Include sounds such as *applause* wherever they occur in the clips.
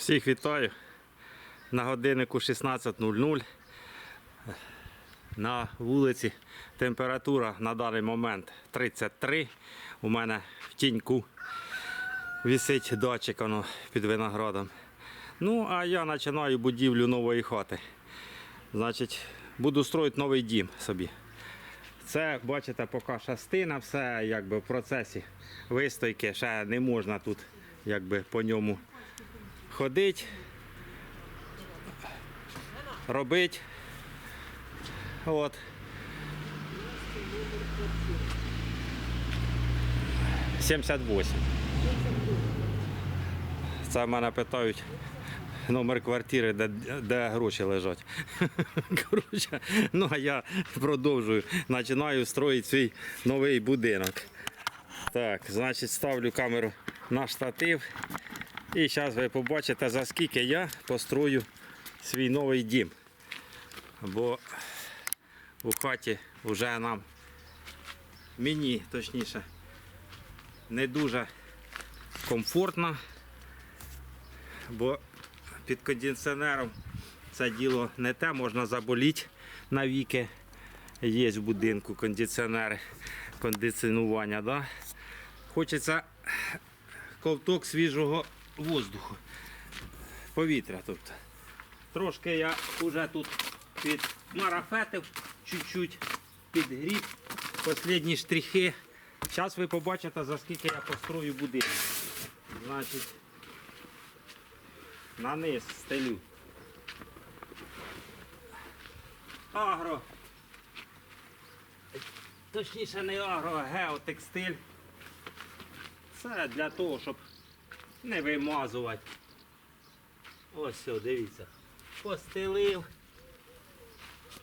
Всіх вітаю. На годиннику 16.00. На вулиці температура на даний момент 33. У мене в тіньку висить датчик воно під виноградом. Ну, а я починаю будівлю нової хати. Значить, буду строїти новий дім собі. Це, бачите, поки частина, все якби в процесі вистойки, ще не можна тут якби по ньому ходити, робити. От. Сімдесят восемь. Це мене питають номер квартири, де, де гроші лежать. *laughs* Коротше, ну а я продовжую. Починаю строїти свій новий будинок. Так, значить, ставлю камеру на штатив. І зараз ви побачите, за скільки я построю свій новий дім. Бо у хаті вже нам, мені точніше, не дуже комфортно, бо під кондиціонером це діло не те, можна заболіти навіки. Є в будинку кондиціонери, кондиціонування. Да? Хочеться ковток свіжого воздуху, повітря. Тобто. Трошки я вже тут підмарафетив, чуть-чуть підгріб, останні штрихи. Зараз ви побачите, за скільки я построю будинок. Значить, на низ стелю. Агро. Точніше не агро, а геотекстиль. Це для того, щоб не вимазувати. Ось все, дивіться. Постелив.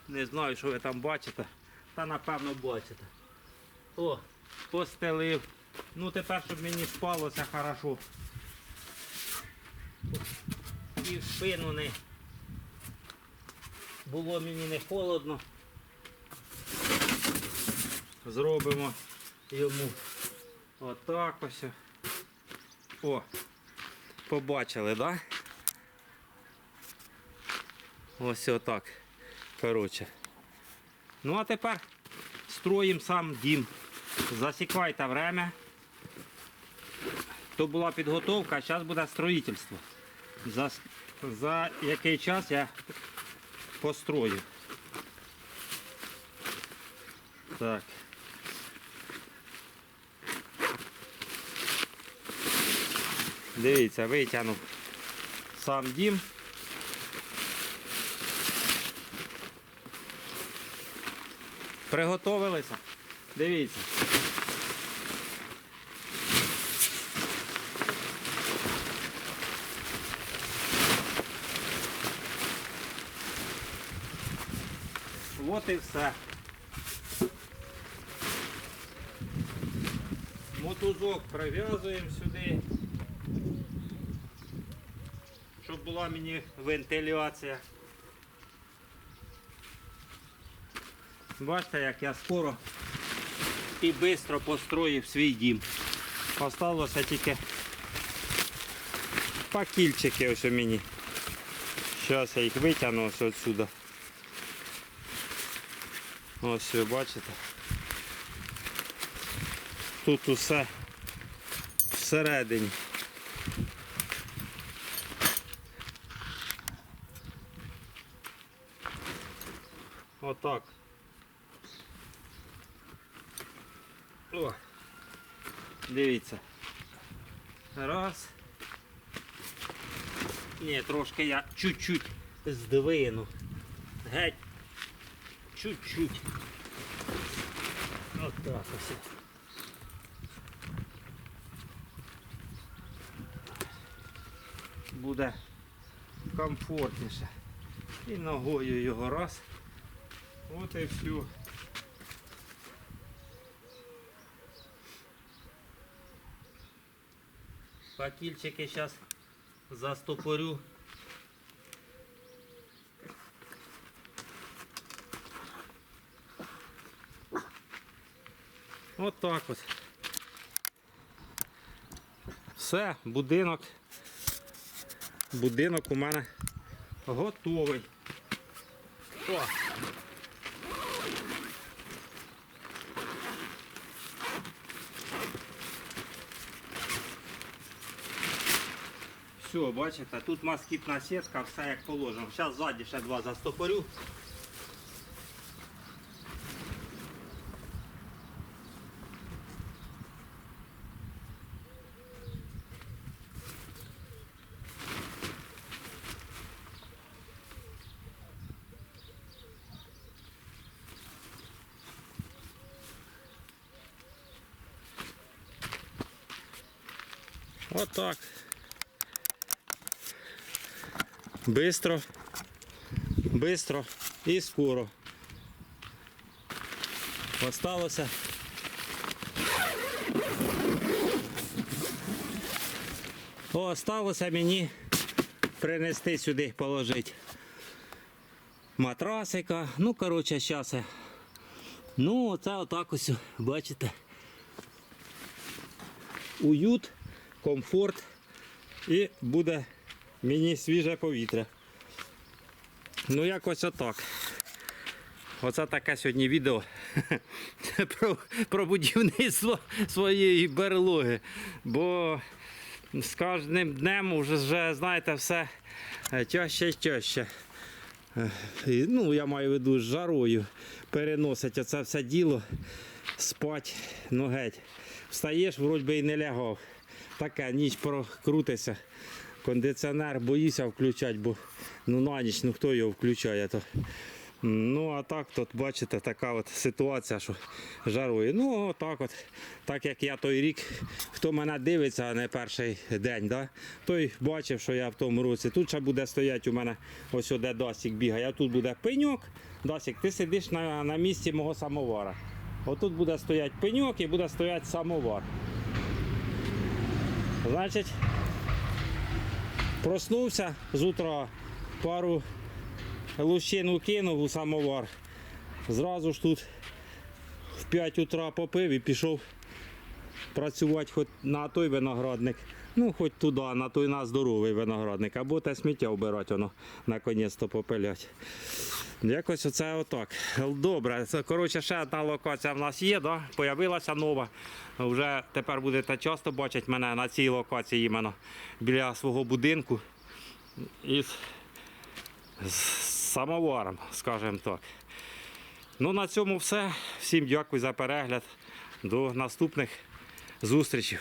Не знаю, що ви там бачите. Та напевно бачите. О, постелив. Ну тепер, щоб мені спалося хорошо. І в спину не було мені не холодно. Зробимо йому отак ось. О, побачили, так? Да? Ось отак. Коротше. Ну а тепер строїмо сам дім. Засікайте время. То була підготовка, а зараз буде строїтельство. За, за який час я построю. Так. Дивіться, витягнув сам дім. Приготовилися. Дивіться. От і все. Мотузок прив'язуємо сюди, щоб була мені вентиляція. Бачите, як я скоро і швидко построїв свій дім. Осталося тільки пакільчики ось у мені. Зараз я їх витягну ось отсюда. Ось ви бачите. Тут усе всередині. Отак. О, дивіться. Раз. Ні, трошки я чуть-чуть здвину. Геть. Чуть-чуть. Отак ось. Буде комфортніше. І ногою його раз. От і все. Пакільчики зараз застопорю. От так от. Все, будинок будинок у мене готовий. О! Все, бачите, тут москітна сітка, все як положено. Зараз ззаді ще два застопорю. Отак. Бистро, бистро і скоро. Осталося. Осталося мені принести сюди, положити матрасика. Ну, коротше, зараз. Ну, оце отак ось, бачите. Уют, комфорт і буде мені свіже повітря. Ну, якось отак. Оце таке сьогодні відео *laughs* про, про будівництво своєї берлоги. Бо з кожним днем вже, знаєте, все е, тяжче і тяжче. Е, Ну, я маю в виду з жарою. Переносить оце все діло, спать, ну геть. Встаєш, вроді би і не лягав. Таке, ніч прокрутиться. Кондиціонер боїся включати, бо ну на ніч, ну хто його включає. То. Ну, а так, тут бачите, така от ситуація, що жарує. Ну, отак от, так як я той рік, хто мене дивиться, не перший день, да? той бачив, що я в тому році. Тут ще буде стояти у мене ось де Дасік бігає, а тут буде пеньок. Дасік, ти сидиш на, на місці мого самовара. Отут буде стояти пеньок і буде стояти самовар. Значить, проснувся з утра, пару лущин кинув у самовар. Зразу ж тут в 5 утра попив і пішов працювати хоч на той виноградник. Ну, хоч туди, на той на здоровий виноградник, або те сміття вбирати, воно наконець-то попилять. Якось оце отак. Добре, коротше ще одна локація в нас є, да? появилася нова. Вже тепер будете часто бачити мене на цій локації іменно біля свого будинку. Із самоваром, скажімо так. Ну, на цьому все. Всім дякую за перегляд. До наступних зустрічей.